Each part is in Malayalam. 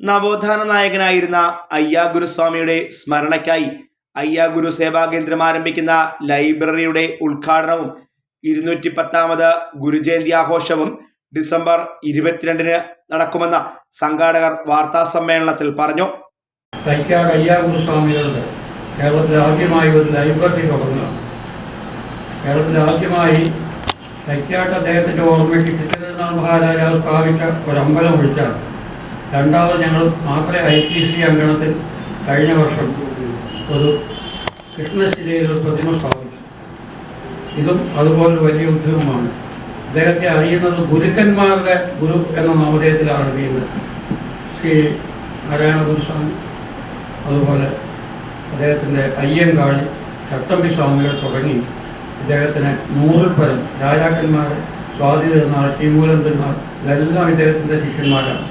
നവോത്ഥാന നായകനായിരുന്ന അയ്യാ ഗുരുസ്വാമിയുടെ സ്മരണയ്ക്കായി അയ്യാ ഗുരു സേവാ കേന്ദ്രം ആരംഭിക്കുന്ന ലൈബ്രറിയുടെ ഉദ്ഘാടനവും ഇരുന്നൂറ്റി പത്താമത് ഗുരുജയന്തി ആഘോഷവും ഡിസംബർ ഇരുപത്തിരണ്ടിന് നടക്കുമെന്ന് സംഘാടകർ വാർത്താ സമ്മേളനത്തിൽ പറഞ്ഞു. തൈക്കാട് അയ്യാഗുരുസ്വാമികളുടെ കേരളത്തിൽ ആദ്യമായി ഒരു ലൈബ്രറി തുടങ്ങുക കേരളത്തിൽ ആദ്യമായി തൈക്കാട്ട് അദ്ദേഹത്തിന്റെ ഓർമ്മയ്ക്ക് ചിത്രനാൾ മഹാരാജാവ് സ്ഥാപിച്ച ഒരു അമ്പലം ഒഴിച്ചാൽ രണ്ടാമത് ഞങ്ങൾ മാത്രമേ ഐ ടി സി അങ്കണത്തിൽ കഴിഞ്ഞ വർഷം ഒരു കൃഷ്ണശിലയിൽ ഒരു പ്രതിമ സ്ഥാപിച്ചു. ഇതും അതുപോലെ വലിയ ഉദ്യമമാണ് അദ്ദേഹത്തെ അറിയുന്നത് ഗുരുക്കന്മാരുടെ ഗുരു എന്ന നാമധേയത്തിലാണ് അറിയുന്നത് ശ്രീ നാരായണ ഗുരുസ്വാമി. അതുപോലെ അദ്ദേഹത്തിന്റെ അയ്യങ്കാളി ചട്ടമ്പി സ്വാമികൾ തുടങ്ങി ഇദ്ദേഹത്തിന് നൂറിൽ പരം രാജാക്കന്മാർ സ്വാതി തിരുനാൾ ശ്രീമൂലം തിരുനാൾ ഇതെല്ലാം ഇദ്ദേഹത്തിന്റെ ശിഷ്യന്മാരാണ്.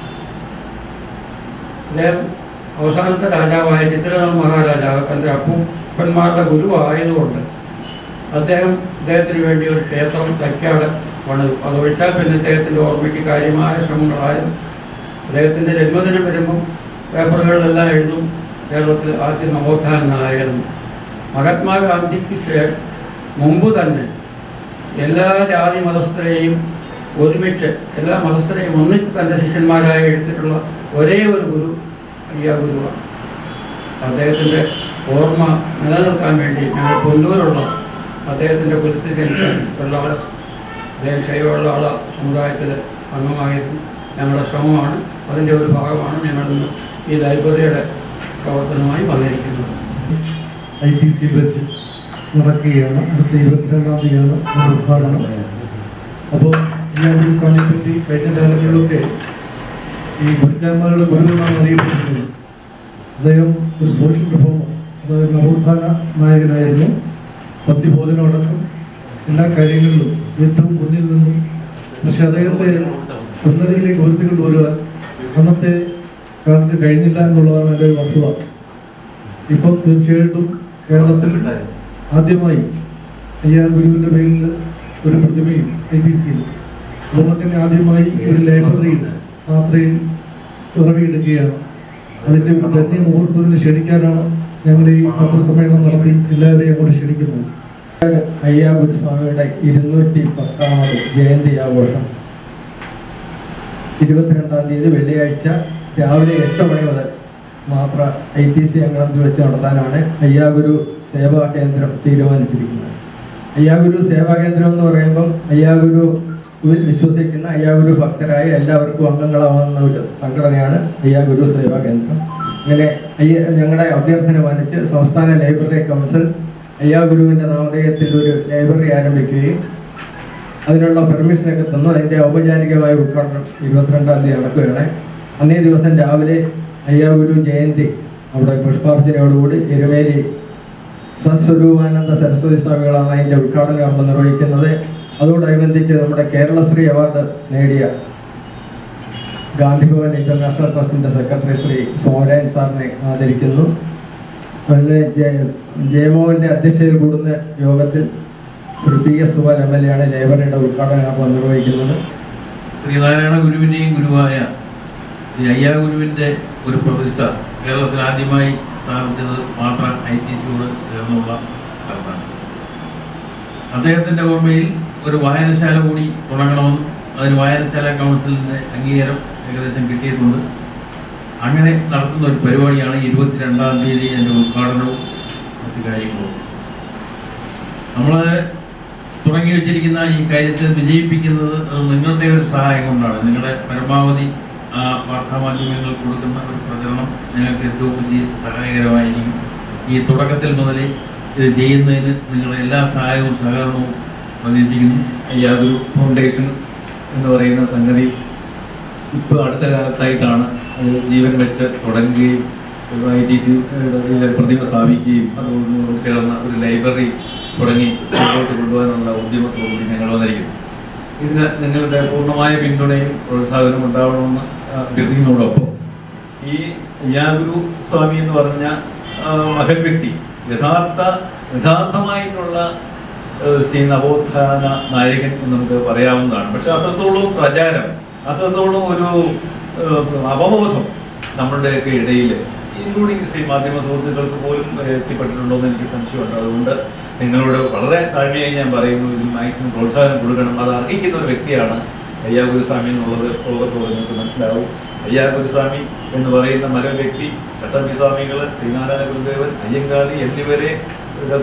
അദ്ദേഹം അവസാനത്തെ രാജാവായ ചിത്രനാഥ മഹാരാജാവ് തന്റെ അപ്പൂപ്പന്മാരുടെ ഗുരു ആയതുകൊണ്ട് അദ്ദേഹം ഇദ്ദേഹത്തിന് വേണ്ടി ഒരു ക്ഷേത്രം തയ്ക്കാട് പണിതു. അതൊഴിച്ചാൽ പിന്നെ ഇദ്ദേഹത്തിന്റെ ഓർമ്മയ്ക്ക് കാര്യമായ ശ്രമങ്ങളായും അദ്ദേഹത്തിന്റെ ജന്മദിനം വരുമ്പം പേപ്പറുകളിലെല്ലാം എഴുതും. കേരളത്തിൽ ആദ്യ നവോത്ഥാനായിരുന്നു മഹാത്മാഗാന്ധിക്ക് ശേ- മുമ്പ് തന്നെ എല്ലാ ജാതി മതസ്ഥരെയും ഒരുമിച്ച് എല്ലാ മതസ്ഥരെയും ഒന്നിച്ച് തന്റെ ശിഷ്യന്മാരായി എടുത്തിട്ടുള്ള ഒരേ ഒരു ഗുരു ഗുരുവാണ് അദ്ദേഹത്തിന്റെ ഓർമ്മ നിലനിർത്താൻ വേണ്ടി ഞങ്ങൾ കൊല്ലൂരുള്ള അദ്ദേഹത്തിന്റെ കുലത്തിൽ ജനിച്ച ആൾ അദ്ദേഹം ആളെ സമുദായത്തിൽ അംഗമായിരുന്നു. ഞങ്ങളുടെ ശ്രമമാണ് അതിന്റെ ഒരു ഭാഗമാണ് ഞങ്ങൾ ഇന്ന് ഈ ലൈബ്രറിയുടെ പ്രവർത്തനമായി വന്നിരിക്കുന്നത്. ഐ ടി സിയിൽ വെച്ച് നടക്കുകയാണ്. അടുത്ത ഇരുപത്തിരണ്ടാം തീയതിയാണ് ഉദ്ഘാടനം. അപ്പോൾ ഈ സ്വാമിയെ പറ്റി കഴിഞ്ഞ കാലങ്ങളിലൊക്കെ ഈ ഗുരുക്കന്മാരുടെ ഗുരുവെന്നാണ് അറിയപ്പെട്ടിരുന്നത് അദ്ദേഹം ഒരു സോഷ്യൽ റിഫോമർ അതായത് നവോത്ഥാന നായകനായിരുന്നു. ഭക്തിബോധനമടക്കം എല്ലാ കാര്യങ്ങളിലും ഏറ്റവും മുന്നിൽ നിന്നും പക്ഷെ അദ്ദേഹത്തെ ഉന്നതിയിലേക്ക് ഉയർത്തിക്കൊണ്ട് വരുവാൻ അന്നത്തെ കാലത്ത് കഴിഞ്ഞില്ല എന്നുള്ളതാണ് എന്റെ ഒരു വസ്തുത. ഇപ്പം തീർച്ചയായിട്ടും കേരളത്തിൽ ആദ്യമായി അയ്യാർ ഗുരുവിന്റെ പേരിൽ ഒരു പ്രതിമയും ഐ പി സിയിൽ. അതുപോലെ തന്നെ ആദ്യമായി ഒരു ലൈബ്രറിയിൽ മാത്രയിൽ ഉറവിയെടുക്കുകയാണ് അതിന്റെ ധന്യ മുഹൂർത്തത്തിന് ക്ഷണിക്കാനാണ് ഞങ്ങൾ ഈ പത്രസമ്മേളനം നടത്തി എല്ലാവരെയും അങ്ങോട്ട് ക്ഷണിക്കുന്നത്. അയ്യാപുരി സ്വാമിയുടെ ഇരുന്നൂറ്റി പത്താമത് ജയന്തി ആഘോഷം. ഇരുപത്തിരണ്ടാം തീയതി വെള്ളിയാഴ്ച രാവിലെ എട്ട് മണി മുതൽ മാത്ര ഐ ടി സി അങ്കണത്തിൽ വെച്ച് നടത്താനാണ് അയ്യാഗുരു സേവാ കേന്ദ്രം തീരുമാനിച്ചിരിക്കുന്നത്. അയ്യാഗുരു സേവാ കേന്ദ്രം എന്ന് പറയുമ്പം അയ്യാഗുരുവിൽ വിശ്വസിക്കുന്ന അയ്യാഗുരു ഭക്തരായ എല്ലാവർക്കും അംഗങ്ങളാവുന്ന ഒരു സംഘടനയാണ് അയ്യാഗുരു സേവാ കേന്ദ്രം. ഇങ്ങനെ അയ്യ ഞങ്ങളുടെ അഭ്യർത്ഥന മാനിച്ച് സംസ്ഥാന ലൈബ്രറി കൗൺസിൽ അയ്യാഗുരുവിന്റെ നാമധേയത്തിൽ ഒരു ലൈബ്രറി ആരംഭിക്കുകയും അതിനുള്ള പെർമിഷനൊക്കെ തന്നു. അതിന്റെ ഔപചാരികമായ ഉദ്ഘാടനം ഇരുപത്തിരണ്ടാം തീയതി നടക്കുകയാണ്. അന്നേ ദിവസം രാവിലെ അയ്യാഗുരു ജയന്തി അവിടെ പുഷ്പാർച്ചനയോടുകൂടി എരുമേലി സത്സ്വരൂപാനന്ദ സരസ്വതി സ്വാമികളാണ് അതിന്റെ ഉദ്ഘാടനം നമ്മൾ നിർവഹിക്കുന്നത്. അതോടനുബന്ധിച്ച് നമ്മുടെ കേരളശ്രീ അവാർഡ് നേടിയ ഗാന്ധിഭവൻ ഇന്റർനാഷണൽ ട്രസ്റ്റിന്റെ സെക്രട്ടറി ശ്രീ സോമരായൻ സാറിനെ ആദരിക്കുന്നു. ജയമോഹന്റെ അധ്യക്ഷതയിൽ കൂടുന്ന യോഗത്തിൽ Shri P S Suban M L A ആണ് ലൈബ്രറിയുടെ ഉദ്ഘാടന നിർവഹിക്കുന്നത്. ശ്രീനാരായണ ഗുരുവിന്റെയും ഗുരുവായ ശ്രീ അയ്യാ ഗുരുവിന്റെ ഒരു പ്രതിഷ്ഠ കേരളത്തിൽ ആദ്യമായി സ്ഥാപിച്ചത് മാത്രം ഐ ടി സിയോട് ചേർന്നുള്ള സ്ഥലത്താണ്. അദ്ദേഹത്തിന്റെ ഓർമ്മയിൽ ഒരു വായനശാല കൂടി തുടങ്ങണമെന്ന് അതിന് വായനശാല കൗൺസിലിന്റെ അംഗീകാരം ഏകദേശം കിട്ടിയിട്ടുണ്ട്. അങ്ങനെ നടത്തുന്ന ഒരു പരിപാടിയാണ് ഇരുപത്തിരണ്ടാം തീയതി എന്റെ ഉദ്ഘാടനവും മറ്റു കാര്യങ്ങളും. നമ്മൾ തുടങ്ങി വെച്ചിരിക്കുന്ന ഈ കാര്യത്തെ വിജയിപ്പിക്കുന്നത് നിങ്ങളുടെ ഒരു സഹായം കൊണ്ടാണ്. നിങ്ങളുടെ പരമാവധി ആ വാർത്താമാധ്യമങ്ങൾ കൊടുക്കുന്ന ഒരു പ്രചരണം ഞങ്ങൾക്ക് ഏറ്റവും വലിയ സഹായകരമായിരിക്കും. ഈ തുടക്കത്തിൽ മുതൽ ഇത് ചെയ്യുന്നതിന് നിങ്ങളുടെ എല്ലാ സഹായവും സഹകരണവും പ്രതീക്ഷിക്കുന്നു യാതൊരു ഫൗണ്ടേഷൻ എന്ന് പറയുന്ന സംഗതി ഇപ്പോൾ അടുത്ത കാലത്തായിട്ടാണ് ജീവൻ വെച്ച് തുടങ്ങുകയും ഐ ടി സി പ്രതിമ സ്ഥാപിക്കുകയും അതുകൊണ്ട് ചേർന്ന ഒരു ലൈബ്രറി തുടങ്ങി മുന്നോട്ട് കൊണ്ടുപോകാനുള്ള ഉദ്യമത്തോടുകൂടി ഞങ്ങൾ വന്നിരിക്കുന്നു. ഇതിന് നിങ്ങളുടെ പൂർണമായ പിന്തുണയും പ്രോത്സാഹനവും ഉണ്ടാവണമെന്ന് അഭ്യർത്ഥിക്കുന്നതോടൊപ്പം ഈ യാഗുരു സ്വാമി എന്ന് പറഞ്ഞ മഹൽ വ്യക്തി യഥാർത്ഥ യഥാർത്ഥമായിട്ടുള്ള ശ്രീ നവോത്ഥാന നായകൻ എന്ന് നമുക്ക് പറയാവുന്നതാണ്. പക്ഷെ അത്രത്തോളം പ്രചാരം അത്രത്തോളം ഒരു അവബോധം നമ്മളുടെയൊക്കെ ഇടയിൽ ഇൻക്ലൂഡിങ് ശ്രീ മാധ്യമ സുഹൃത്തുക്കൾക്ക് പോലും എത്തിപ്പെട്ടിട്ടുണ്ടോ എന്ന് എനിക്ക് സംശയമുണ്ട്. അതുകൊണ്ട് നിങ്ങളോട് വളരെ താഴ്മയായി ഞാൻ പറയുന്നു ഇതിൽ മാക്സിമം പ്രോത്സാഹനം കൊടുക്കണം. അത് അർഹിക്കുന്ന ഒരു വ്യക്തിയാണ് അയ്യാ ഗുരുസ്വാമി എന്നുള്ളത് ലോകത്തോട് നിങ്ങൾക്ക് മനസ്സിലാവും. അയ്യാ സ്വാമി എന്ന് പറയുന്ന മകൻ വ്യക്തി ചട്ടമ്പി സ്വാമികൾ ശ്രീനാരായണ ഗുരുദേവൻ അയ്യങ്കാളി എന്നിവരെ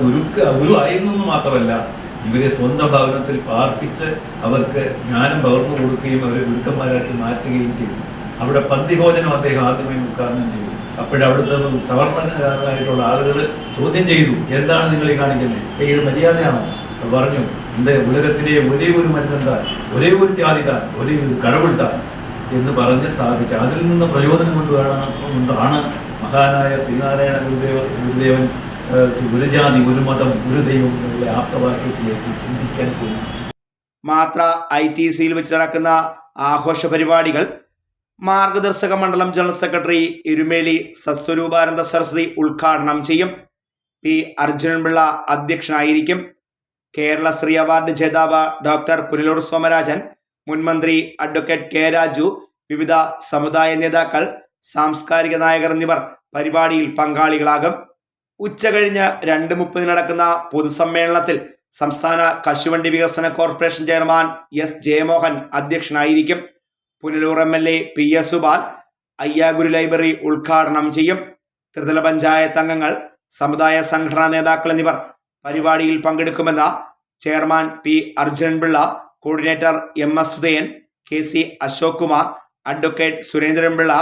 ഗുരുക്ക് ഗുരു ആയിരുന്നു മാത്രമല്ല ഇവരെ സ്വന്തം ഭവനത്തിൽ പാർപ്പിച്ച് അവർക്ക് ജ്ഞാനം പകർന്നു കൊടുക്കുകയും അവരെ ഗുരുക്കന്മാരാക്കി മാറ്റുകയും ചെയ്തു. അവിടെ പന്തിഭോജനം അദ്ദേഹം ആദ്യമായി ഉദ്ഘാടനം ചെയ്തു. അപ്പോഴവിടുത്തെ സവർണരായിട്ടുള്ള ആളുകൾ ചോദ്യം ചെയ്തു എന്താണ് നിങ്ങൾ ഈ കാണിക്കുന്നത്? ഇത് മര്യാദയാണോ? പറഞ്ഞു എന്റെ ഉലകത്തിലെ ഒരേ ഒരു മനുഷ്യൻ ഒരേ ഒരു ജാതി താൻ ഒരേ ഒരു കടവുൾ താൻ. എന്ന് പറഞ്ഞ് സ്ഥാപിച്ച. അതിൽ നിന്ന് പ്രയോജനം കൊണ്ടാണ് മഹാനായ ശ്രീനാരായണ ഗുരുദേവ ഗുരുദേവൻ ഗുരുജാതി ഗുരുമതം ഗുരുദൈവം എന്നുള്ള ആപ്തവാക്യത്തിലേക്ക് ചിന്തിക്കാൻ പോയി. മാത്ര ഐ ടി സിയിൽ വെച്ച് നടക്കുന്ന ആഘോഷ പരിപാടികൾ മാർഗദർശക മണ്ഡലം ജനറൽ സെക്രട്ടറി ഇരുമേലി സസ്വരൂപാനന്ദ സരസ്വതി ഉദ്ഘാടനം ചെയ്യും. പി അർജുനൻപിള്ള അധ്യക്ഷനായിരിക്കും. കേരള ശ്രീ അവാർഡ് ജേതാവ് ഡോക്ടർ പുനലൂർ സോമരാജൻ മുൻമന്ത്രി അഡ്വക്കേറ്റ് കെ രാജു വിവിധ സമുദായ നേതാക്കൾ സാംസ്കാരിക നായകർ എന്നിവർ പരിപാടിയിൽ പങ്കാളികളാകും. ഉച്ചകഴിഞ്ഞ് രണ്ട് മുപ്പതിന് നടക്കുന്ന പൊതുസമ്മേളനത്തിൽ സംസ്ഥാന കശുവണ്ടി വികസന കോർപ്പറേഷൻ ചെയർമാൻ എസ് ജയമോഹൻ അധ്യക്ഷനായിരിക്കും. Punalur M L A P S Subal Ayyaguru library ഉദ്ഘാടനം ചെയ്യും. ത്രിതല പഞ്ചായത്ത് അംഗങ്ങൾ സമുദായ സംഘടനാ നേതാക്കൾ എന്നിവർ പരിപാടിയിൽ പങ്കെടുക്കുമെന്ന് chairman P Arjunan Pillai coordinator M S Sudhayan K C Ashok Kumar advocate Surendran Pillai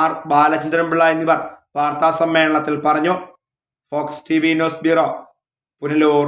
R Balachandran Pillai എന്നിവർ വാർത്താ സമ്മേളനത്തിൽ പറഞ്ഞു. Fox T V news bureau Punalur.